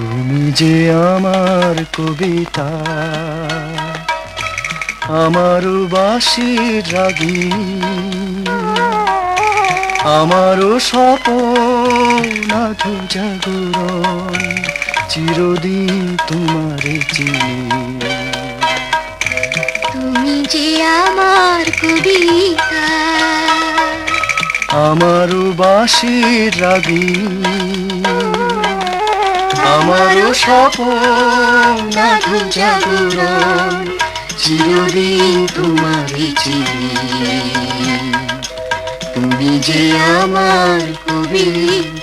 তুমি যে আমার কবিতা আমারও বাসির রাগী আমারও স্বপন জাগরণ চিরদিন তোমার চিনি। তুমি যে আমার কবিতা আমারও বাসির রাগী আমারও স্বপন জাগরণ চিরদিন তোমার চিনি। তুমি যে আমার কবিতা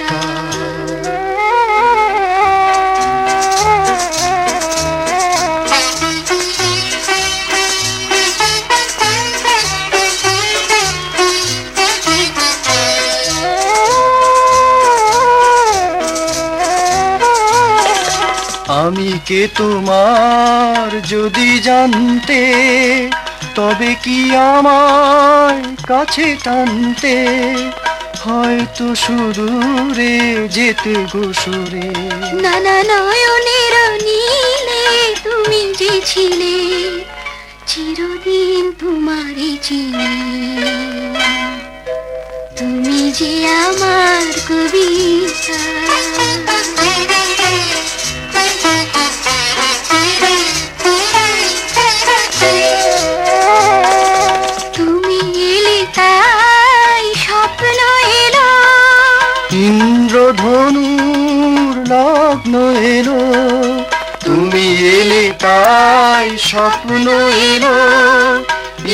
কে তোমার যদি জানতে, তবে কি আমায় কাছে টানতে? হয়তো সুদূরে যেতে গোসরে। নানা নয়নের নীলে তুমি যে ছিলে, চিরদিন তোমারে চিনি। তুমি যে আমার কবিতা। লগ্ন এলো। তুমি এলে তাই স্বপ্ন এলো।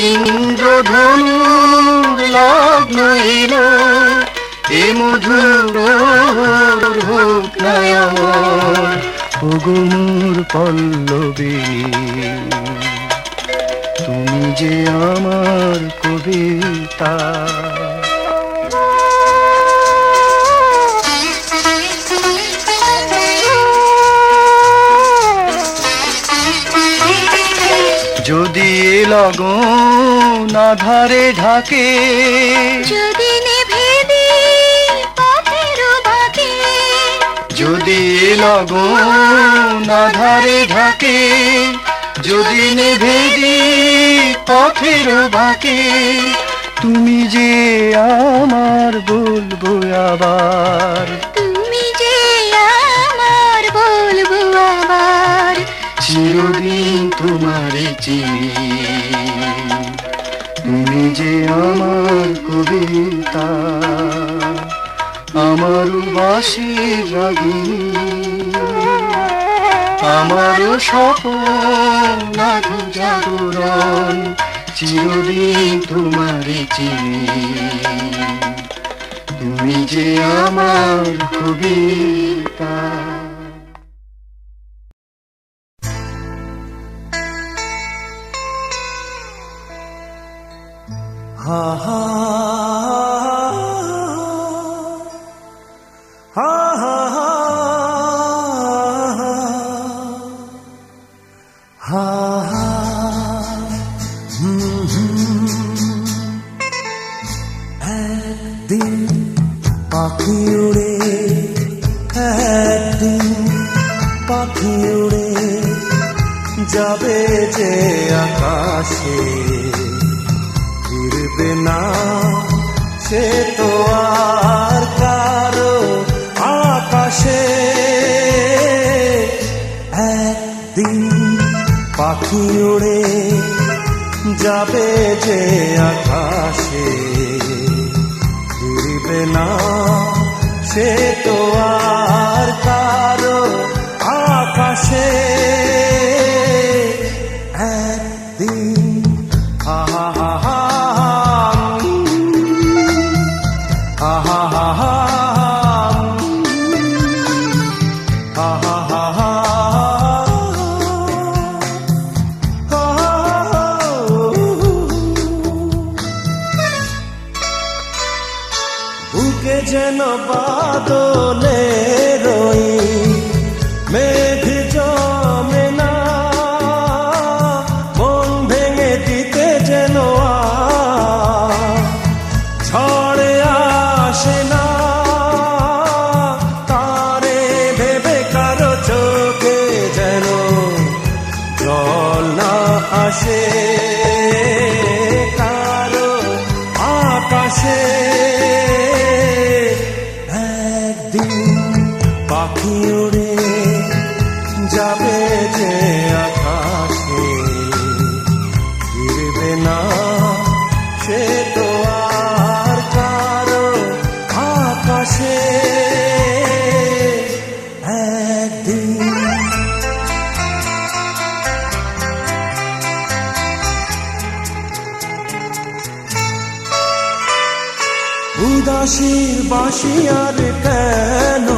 ইন্দ্রধনুর লগ্ন এলো। এ মধুর ওগুমুর পল্লবিনী তুমি যে আমার কবিতা এ লগন আধারে ঢাকে। যদি নেভে পথের বাঁকে। যদি লগন আধারে ঢাকে। যদি নেভে পথের বাঁকে। তুমি যে আমার বলব আবার। তুমি যে আমার বলব আবার। চিরদিন তোমারে চিনি। তুমি যে আমার কবিতা, আমার বাসির রাগী আমার স্বপন আধো জাগরণ চিরদিন তোমারে চিনি। তুমি যে আমার কবিতা সে তো আর কারও আকাশে। একদিন পাখি উড়ে যাবে যে আকাশে। ফিরবে না সে তো আর কারও আকাশে। পাখি উড়ে যাবে যে আকাশে। ফিরবে না সে তো আর কারও আকাশে। উদাসীর বাসি আর কেন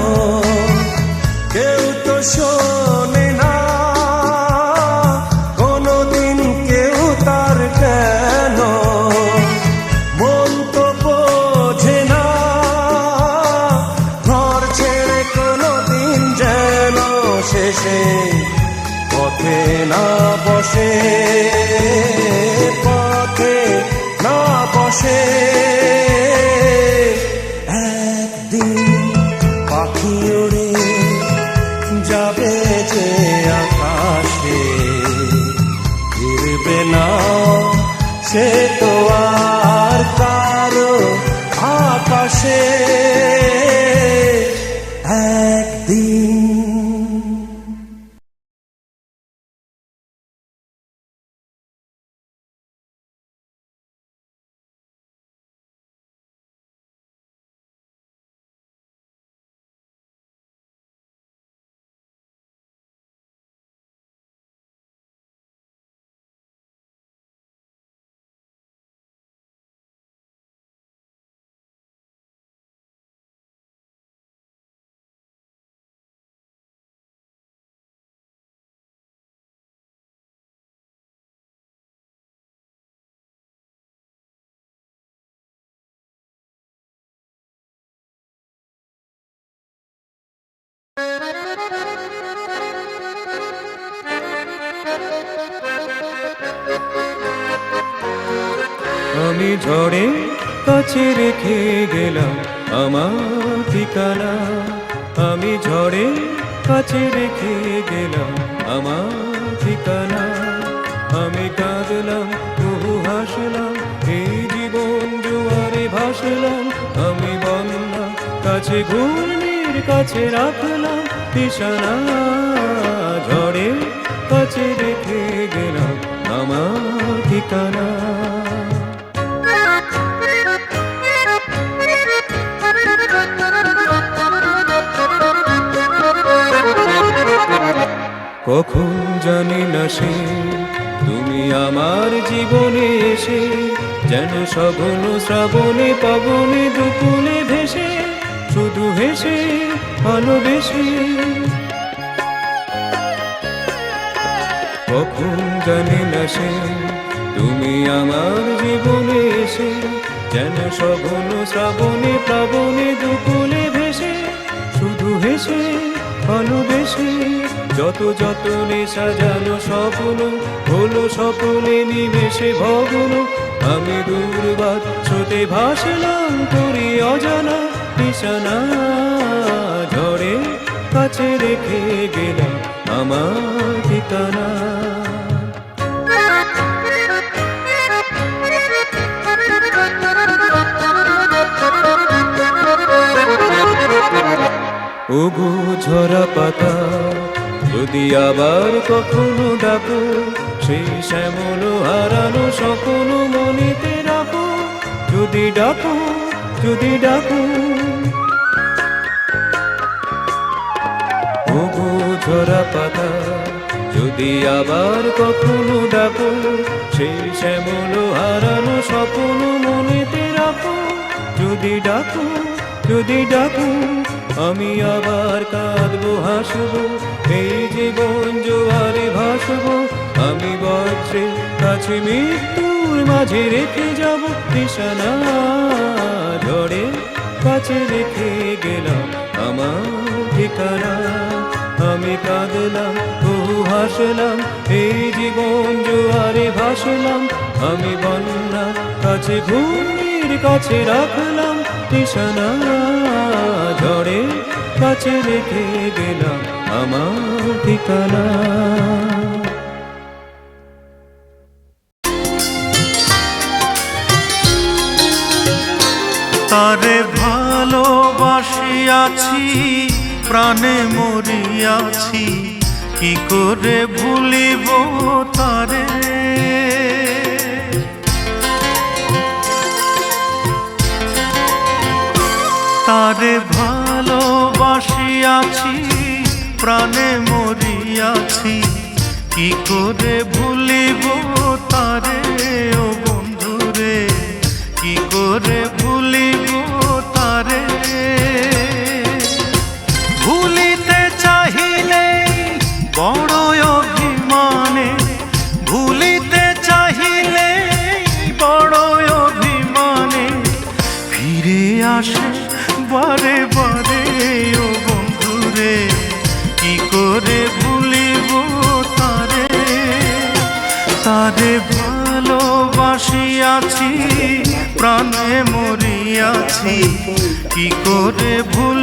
আমি ঝড়ে কাছে রেখে গেলাম আমার ঠিকানা। আমি ঝড়ে কাছে রেখে গেলাম আমার ঠিকানা। আমি কাঁদলাম বহু হাসলাম, এই জীবন জুয়ারে ভাসলাম। আমি বন্যা কাছে ঘূর্ণির কাছে রাখলাম নিশানা ঝড়ে কাছে রেখে গেলাম আমার ঠিকানা কখন জানি না সে, তুমি আমার জীবনে এসে, যেন সঘন শ্রাবণে, পবনে দুকুলে ভেসে, শুধু হেসে ভালোবেসে। কখন জানি না সে, তুমি আমার জীবনে এসে, যেন সঘন শ্রাবণে, প্লাবনে দুকুলে ভেসে, শুধু হেসে, ভালোবেসে, যত যতনে সাজানো স্বপ্ন, হলো স্বপ্নে নিমেষে ভগ্ন, আমি দুর্বাদ স্রোতে ভাসলাম, করি অজানা নিশানা ঝড়ে কাছে রেখে গেলাম আমার ঠিকানা। ওগো ঝরা পাতা, যদি আবার কখনো ডাকো সেই শ্যামল হারানো সকল মনেতে রাখো। যদি ডাকো যদি ডাকো ঝরা পাতা। যদি আবার কখনো ডাকো, সেই শ্যামল হারানো স্বপ্ন মনেতে রাখো। যদি ডাকো যদি ডাকো, আমি আবার কাঁদবো, হাসবো। এই জীবন জোয়ারে ভাসবো। আমি বজ্রে কাছে মৃত্যুর মাঝে রেখে যাব। নিশানা ঝড়ে কাছে রেখে গেলাম। আমার ঠিকানা আমি কাঁদলাম, বহু হাসলাম, এই জীবন জোয়ারে ভাসলাম। আমি বন্যা কাছে ঘুমির কাছে রাখলাম নিশানা ঝড়ে কাছে রেখে গেলাম আমার ঠিকানা। তারে ভালোবাসিয়াছি প্রাণে মরিয়াছি কি করে ভুলিব তারে? তারে ভালোবাসিয়াছি প্রাণে মরিয়াছি কি করে ভুলিব ভালোবাসিয়াছি প্রাণে মরিয়াছি। কি করে ভুলিব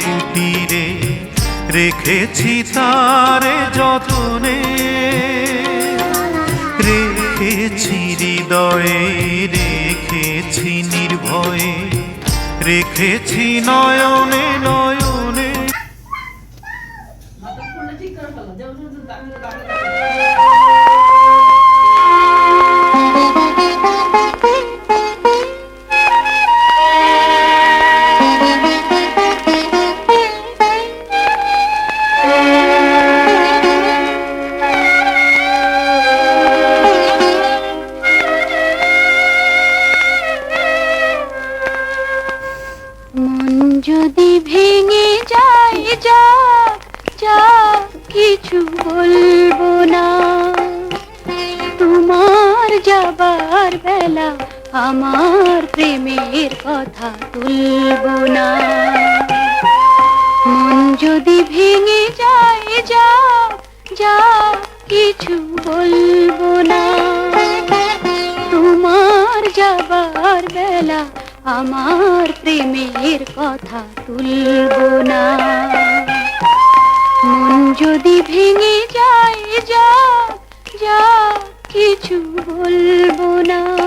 কুটিরে রেখেছি তারে যতনে। রেখেছি হৃদয়ে রেখেছি নির্ভয়ে। রেখেছি নয়নে নয়নে যাবার বেলা আমার প্রেমের কথা তুলবো না। মন যদি ভেঙে যায়, যা যা কিছু বলব না। তোমার যাবার বেলা আমার প্রেমের কথা তুলবো না। মন যদি ভেঙে যায়, যা যা কিছু বলব না।